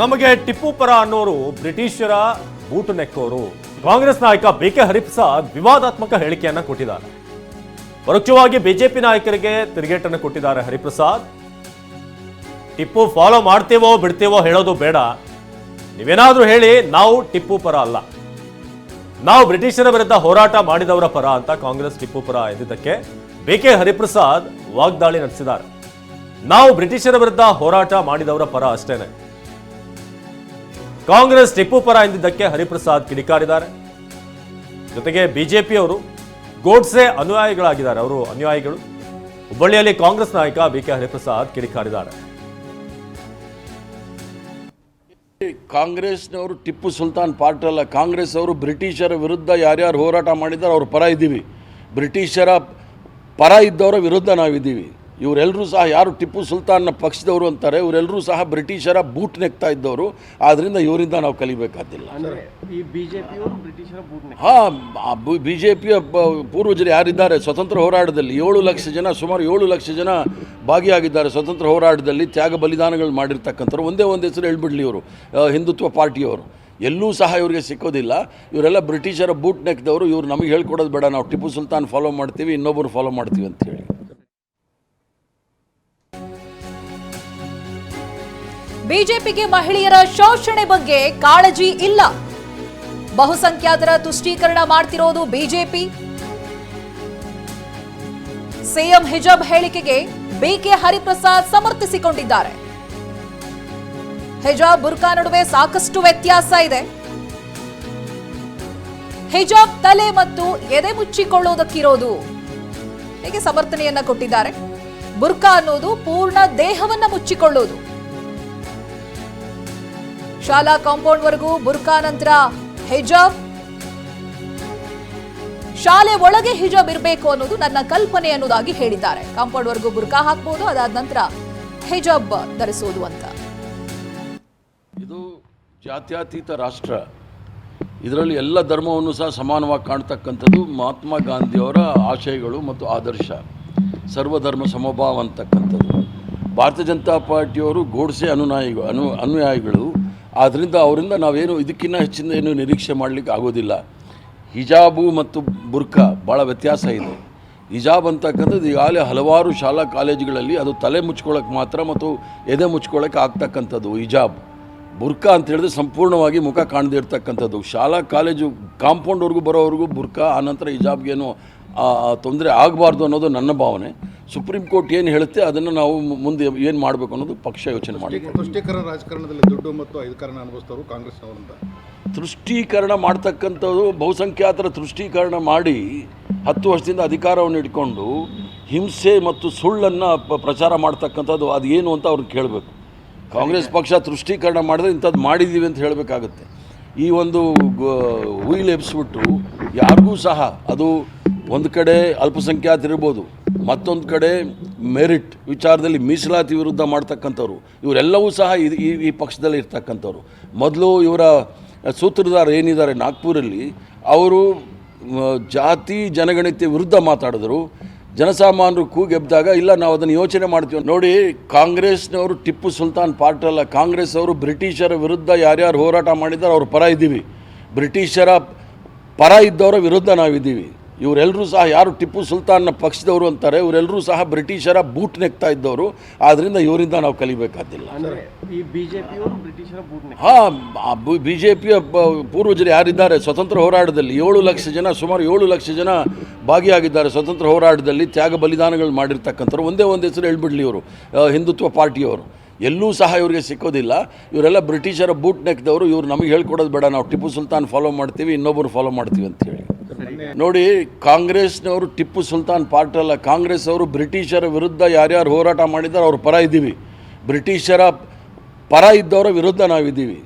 ನಮಗೆ ಟಿಪ್ಪು ಪರ ಅನ್ನೋರು ಬ್ರಿಟಿಷರ ಬೂಟು ನೆಕ್ಕೋರು ಕಾಂಗ್ರೆಸ್ ನಾಯಕ ಬಿ ಕೆ ಹರಿಪ್ರಸಾದ್ ವಿವಾದಾತ್ಮಕ ಹೇಳಿಕೆಯನ್ನ ಕೊಟ್ಟಿದ್ದಾರೆ. ಪರೋಕ್ಷವಾಗಿ ಬಿಜೆಪಿ ನಾಯಕರಿಗೆ ತಿರುಗೇಟನ್ನು ಕೊಟ್ಟಿದ್ದಾರೆ ಹರಿಪ್ರಸಾದ್. ಟಿಪ್ಪು ಫಾಲೋ ಮಾಡ್ತೀವೋ ಬಿಡ್ತೀವೋ ಹೇಳೋದು ಬೇಡ. ನೀವೇನಾದ್ರೂ ಹೇಳಿ, ನಾವು ಟಿಪ್ಪು ಪರ ಅಲ್ಲ. ನಾವು ಬ್ರಿಟಿಷರ ವಿರುದ್ಧ ಹೋರಾಟ ಮಾಡಿದವರ ಪರ ಅಂತ ಕಾಂಗ್ರೆಸ್ ಟಿಪ್ಪು ಪರ ಎಂದಿದ್ದಕ್ಕೆ ಬಿ ಕೆ ಹರಿಪ್ರಸಾದ್ ವಾಗ್ದಾಳಿ ನಡೆಸಿದ್ದಾರೆ. ನಾವು ಬ್ರಿಟಿಷರ ವಿರುದ್ಧ ಹೋರಾಟ ಮಾಡಿದವರ ಪರ ಅಷ್ಟೇನೆ. ಕಾಂಗ್ರೆಸ್ ಟಿಪ್ಪು ಪರ ಎಂದಿದ್ದಕ್ಕೆ ಹರಿಪ್ರಸಾದ್ ಕಿಡಿಕಾರಿದ್ದಾರೆ. ಜೊತೆಗೆ ಬಿಜೆಪಿಯವರು ಗೋಡ್ಸೆ ಅನುಯಾಯಿಗಳಾಗಿದ್ದಾರೆ. ಅವರು ಅನುಯಾಯಿಗಳು. ಹುಬ್ಬಳ್ಳಿಯಲ್ಲಿ ಕಾಂಗ್ರೆಸ್ ನಾಯಕ ಬಿ ಕೆ ಹರಿಪ್ರಸಾದ್ ಕಿಡಿಕಾರಿದ್ದಾರೆ. ಕಾಂಗ್ರೆಸ್ನವರು ಟಿಪ್ಪು ಸುಲ್ತಾನ್ ಪಾರ್ಟ್ ಅಲ್ಲ. ಕಾಂಗ್ರೆಸ್ ಅವರು ಬ್ರಿಟಿಷರ ವಿರುದ್ಧ ಯಾರ್ಯಾರು ಹೋರಾಟ ಮಾಡಿದ್ದಾರೆ, ಅವ್ರ ಪರ ಇದ್ದೀವಿ. ಬ್ರಿಟಿಷರ ಪರ ಇದ್ದವರ ವಿರುದ್ಧ ನಾವಿದ್ದೀವಿ. ಇವರೆಲ್ಲರೂ ಸಹ ಯಾರು ಟಿಪ್ಪು ಸುಲ್ತಾನ್ನ ಪಕ್ಷದವರು ಅಂತಾರೆ ಇವರೆಲ್ಲರೂ ಸಹ ಬ್ರಿಟಿಷರ ಬೂಟ್ ನೆಕ್ತಾ ಇದ್ದವರು. ಆದ್ದರಿಂದ ಇವರಿಂದ ನಾವು ಕಲಿಬೇಕಾದಿಲ್ಲ. ಹಾಂ ಬಿ ಜೆ ಪಿಯ ಪೂರ್ವಜರು ಯಾರಿದ್ದಾರೆ? ಸ್ವತಂತ್ರ ಹೋರಾಟದಲ್ಲಿ ಏಳು ಲಕ್ಷ ಜನ ಸುಮಾರು ಏಳು ಲಕ್ಷ ಜನ ಭಾಗಿಯಾಗಿದ್ದಾರೆ ಸ್ವತಂತ್ರ ಹೋರಾಟದಲ್ಲಿ ತ್ಯಾಗ ಬಲಿದಾನಗಳು ಮಾಡಿರ್ತಕ್ಕಂಥವ್ರು. ಒಂದೇ ಒಂದು ಹೆಸರು ಹೇಳ್ಬಿಡ್ಲಿ ಇವರು ಹಿಂದುತ್ವ ಪಾರ್ಟಿಯವರು. ಎಲ್ಲೂ ಸಹ ಇವರಿಗೆ ಸಿಕ್ಕೋದಿಲ್ಲ. ಇವರೆಲ್ಲ ಬ್ರಿಟಿಷರ ಬೂಟ್ ನೆಕ್ದವರು. ಇವ್ರು ನಮಗೆ ಹೇಳ್ಕೊಡೋದು ಬೇಡ. ನಾವು ಟಿಪ್ಪು ಸುಲ್ತಾನ್ ಫಾಲೋ ಮಾಡ್ತೀವಿ ಇನ್ನೊಬ್ಬರು ಫಾಲೋ ಮಾಡ್ತೀವಿ ಅಂತ ಬಿಜೆಪಿಗೆ ಮಹಿಳೆಯರ ಶೋಷಣೆ ಬಗ್ಗೆ ಕಾಳಜಿ ಇಲ್ಲ. ಬಹುಸಂಖ್ಯಾತರ ತುಷ್ಟೀಕರಣ ಮಾಡ್ತಿರೋದು ಬಿಜೆಪಿ. ಸಿಎಂ ಹಿಜಾಬ್ ಹೇಳಿಕೆಗೆ ಬಿಕೆ ಹರಿಪ್ರಸಾದ್ ಸಮರ್ಥಿಸಿಕೊಂಡಿದ್ದಾರೆ. ಹಿಜಾಬ್ ಬುರ್ಕಾ ನಡುವೆ ಸಾಕಷ್ಟು ವ್ಯತ್ಯಾಸ ಇದೆ. ಹಿಜಾಬ್ ತಲೆ ಮತ್ತು ಎದೆ ಮುಚ್ಚಿಕೊಳ್ಳೋದಕ್ಕಿರೋದು ಹೇಗೆ ಸಮರ್ಥನೆಯನ್ನ ಕೊಟ್ಟಿದ್ದಾರೆ? ಬುರ್ಕಾ ಅನ್ನೋದು ಪೂರ್ಣ ದೇಹವನ್ನ ಮುಚ್ಚಿಕೊಳ್ಳುವುದು ಶಾಲಾ ಕಾಂಪೌಂಡ್ ವರೆಗೂ ಬುರ್ಕಾ ನಂತರ ಹಿಜಾಬ್. ಶಾಲೆ ಒಳಗೆ ಹಿಜಾಬ್ ಇರಬೇಕು ಅನ್ನೋದು ನನ್ನ ಕಲ್ಪನೆ ಅನ್ನೋದಾಗಿ ಹೇಳಿದ್ದಾರೆ. ಕಾಂಪೌಂಡ್ ವರೆಗೂ ಬುರ್ಕಾ ಹಾಕಬಹುದು ಅದಾದ ನಂತರ ಹಿಜಾಬ್ ಧರಿಸುವುದು ಅಂತ. ಇದು ಜಾತ್ಯತೀತ ರಾಷ್ಟ್ರ. ಇದರಲ್ಲಿ ಎಲ್ಲ ಧರ್ಮವನ್ನು ಸಹ ಸಮಾನವಾಗಿ ಕಾಣ್ತಕ್ಕಂಥದ್ದು ಮಹಾತ್ಮ ಗಾಂಧಿಯವರ ಆಶಯಗಳು ಮತ್ತು ಆದರ್ಶ. ಸರ್ವಧರ್ಮ ಸಮಭಾವ ಅಂತಕ್ಕಂಥದ್ದು. ಭಾರತೀಯ ಜನತಾ ಪಾರ್ಟಿಯವರು ಗೋಡ್ಸೆ ಅನುನಾಯಿ ಅನು ಅನುಯಾಯಿಗಳು ಆದ್ದರಿಂದ ಅವರಿಂದ ನಾವೇನು ಇದಕ್ಕಿಂತ ಹೆಚ್ಚಿನ ಏನು ನಿರೀಕ್ಷೆ ಮಾಡಲಿಕ್ಕೆ ಆಗೋದಿಲ್ಲ. ಹಿಜಾಬು ಮತ್ತು ಬುರ್ಕಾ ಭಾಳ ವ್ಯತ್ಯಾಸ ಇದೆ. ಹಿಜಾಬ್ ಅಂತಕ್ಕಂಥದ್ದು ಈಗಾಗಲೇ ಹಲವಾರು ಶಾಲಾ ಕಾಲೇಜುಗಳಲ್ಲಿ ಅದು ತಲೆ ಮುಚ್ಕೊಳ್ಳೋಕೆ ಮಾತ್ರ ಮತ್ತು ಎದೆ ಮುಚ್ಕೊಳ್ಳೋಕೆ ಆಗ್ತಕ್ಕಂಥದ್ದು ಹಿಜಾಬ್. ಬುರ್ಕಾ ಅಂತ ಹೇಳಿದ್ರೆ ಸಂಪೂರ್ಣವಾಗಿ ಮುಖ ಕಾಣದೇ ಇರ್ತಕ್ಕಂಥದ್ದು. ಶಾಲಾ ಕಾಲೇಜು ಕಾಂಪೌಂಡ್ವರೆಗೂ ಬರೋವರೆಗೂ ಬುರ್ಕಾ ಆನಂತರ ಹಿಜಾಬ್ಗೇನು ತೊಂದರೆ ಆಗಬಾರ್ದು ಅನ್ನೋದು ನನ್ನ ಭಾವನೆ. ಸುಪ್ರೀಂ ಕೋರ್ಟ್ ಏನು ಹೇಳುತ್ತೆ ಅದನ್ನು ನಾವು ಮುಂದೆ ಏನು ಮಾಡಬೇಕು ಅನ್ನೋದು ಪಕ್ಷ ಯೋಚನೆ ಮಾಡಿ ತುಷ್ಟೀಕರಣ ರಾಜಕಾರಣದಲ್ಲಿ ದುಡ್ಡು ಮತ್ತು ಅಧಿಕಾರನ ಅನುಭವಿಸ್ತವರು ಅಂತ ತೃಷ್ಟೀಕರಣ ಮಾಡ್ತಕ್ಕಂಥದ್ದು ಬಹುಸಂಖ್ಯಾತರ ತೃಷ್ಟೀಕರಣ ಮಾಡಿ ಹತ್ತು ವರ್ಷದಿಂದ ಅಧಿಕಾರವನ್ನು ಇಟ್ಕೊಂಡು ಹಿಂಸೆ ಮತ್ತು ಸುಳ್ಳನ್ನು ಪ್ರಚಾರ ಮಾಡ್ತಕ್ಕಂಥದ್ದು ಅದು ಏನು ಅಂತ ಅವ್ರನ್ನ ಕೇಳಬೇಕು. ಕಾಂಗ್ರೆಸ್ ಪಕ್ಷ ತೃಷ್ಟೀಕರಣ ಮಾಡಿದ್ರೆ ಇಂಥದ್ದು ಮಾಡಿದ್ದೀವಿ ಅಂತ ಹೇಳಬೇಕಾಗತ್ತೆ. ಈ ಒಂದು ಹುಯಿಲ್ ಎಬ್ಸ್ಬಿಟ್ಟು ಯಾರಿಗೂ ಸಹ ಅದು ಒಂದು ಕಡೆ ಅಲ್ಪಸಂಖ್ಯಾತರಿರ್ಬೋದು ಮತ್ತೊಂದು ಕಡೆ ಮೆರಿಟ್, ವಿಚಾರದಲ್ಲಿ ಮೀಸಲಾತಿ ವಿರುದ್ಧ ಮಾಡ್ತಕ್ಕಂಥವ್ರು. ಇವರೆಲ್ಲವೂ ಸಹ ಈ ಈ ಪಕ್ಷದಲ್ಲಿ ಇರ್ತಕ್ಕಂಥವ್ರು. ಮೊದಲು ಇವರ ಸೂತ್ರಧಾರ ಏನಿದ್ದಾರೆ ನಾಗ್ಪುರಲ್ಲಿ, ಅವರು ಜಾತಿ ಜನಗಣತಿ ವಿರುದ್ಧ ಮಾತಾಡಿದ್ರು. ಜನಸಾಮಾನ್ಯರು ಕೂಗೆಬ್ದಾಗ ಇಲ್ಲ ನಾವು ಅದನ್ನು ಯೋಚನೆ ಮಾಡ್ತೀವಿ. ನೋಡಿ, ಕಾಂಗ್ರೆಸ್ನವರು ಟಿಪ್ಪು ಸುಲ್ತಾನ್ ಪಾರ್ಟ್ ಅಲ್ಲ. ಕಾಂಗ್ರೆಸ್ ಅವರು ಬ್ರಿಟಿಷರ ವಿರುದ್ಧ ಯಾರ್ಯಾರು ಹೋರಾಟ ಮಾಡಿದ್ದಾರೆ, ಅವ್ರ ಪರ ಇದ್ದೀವಿ. ಬ್ರಿಟಿಷರ ಪರ ಇದ್ದವರ ವಿರುದ್ಧ ನಾವಿದ್ದೀವಿ. ಇವರೆಲ್ಲರೂ ಸಹ ಯಾರು ಟಿಪ್ಪು ಸುಲ್ತಾನ್ನ ಪಕ್ಷದವರು ಅಂತಾರೆ ಇವರೆಲ್ಲರೂ ಸಹ ಬ್ರಿಟಿಷರ ಬೂಟ್ ನೆಕ್ತಾ ಇದ್ದವರು. ಆದ್ದರಿಂದ ಇವರಿಂದ ನಾವು ಕಲಿಬೇಕಾದಿಲ್ಲ. ಹಾಂ ಬಿ ಜೆ ಪಿಯ ಪೂರ್ವಜರು ಯಾರಿದ್ದಾರೆ? ಸ್ವತಂತ್ರ ಹೋರಾಟದಲ್ಲಿ ಏಳು ಲಕ್ಷ ಜನ ಸುಮಾರು ಏಳು ಲಕ್ಷ ಜನ ಭಾಗಿಯಾಗಿದ್ದಾರೆ ಸ್ವತಂತ್ರ ಹೋರಾಟದಲ್ಲಿ ತ್ಯಾಗ ಬಲಿದಾನಗಳು ಮಾಡಿರ್ತಕ್ಕಂಥವ್ರು. ಒಂದೇ ಒಂದು ಹೆಸರು ಹೇಳ್ಬಿಡ್ಲಿ ಇವರು ಹಿಂದುತ್ವ ಪಾರ್ಟಿಯವರು. ಎಲ್ಲೂ ಸಹ ಇವರಿಗೆ ಸಿಕ್ಕೋದಿಲ್ಲ. ಇವರೆಲ್ಲ ಬ್ರಿಟಿಷರ ಬೂಟ್ ನೆಕ್ದವರು. ಇವ್ರು ನಮಗೆ ಹೇಳ್ಕೊಡೋದು ಬೇಡ. ನಾವು ಟಿಪ್ಪು ಸುಲ್ತಾನ್ ಫಾಲೋ ಮಾಡ್ತೀವಿ ಇನ್ನೊಬ್ಬರು ಫಾಲೋ ಮಾಡ್ತೀವಿ ಅಂತ ಹೇಳಿ. ನೋಡಿ, ಕಾಂಗ್ರೆಸ್ನವರು ಟಿಪ್ಪು ಸುಲ್ತಾನ್ ಪಾರ್ಟ್ ಅಲ್ಲ ಕಾಂಗ್ರೆಸ್ ಅವರು ಬ್ರಿಟಿಷರ ವಿರುದ್ಧ ಯಾರ್ಯಾರು ಹೋರಾಟ ಮಾಡಿದ್ದಾರೆ, ಅವ್ರ ಪರ ಇದ್ದೀವಿ. ಬ್ರಿಟಿಷರ ಪರ ಇದ್ದವರ ವಿರುದ್ಧ ನಾವಿದ್ದೀವಿ.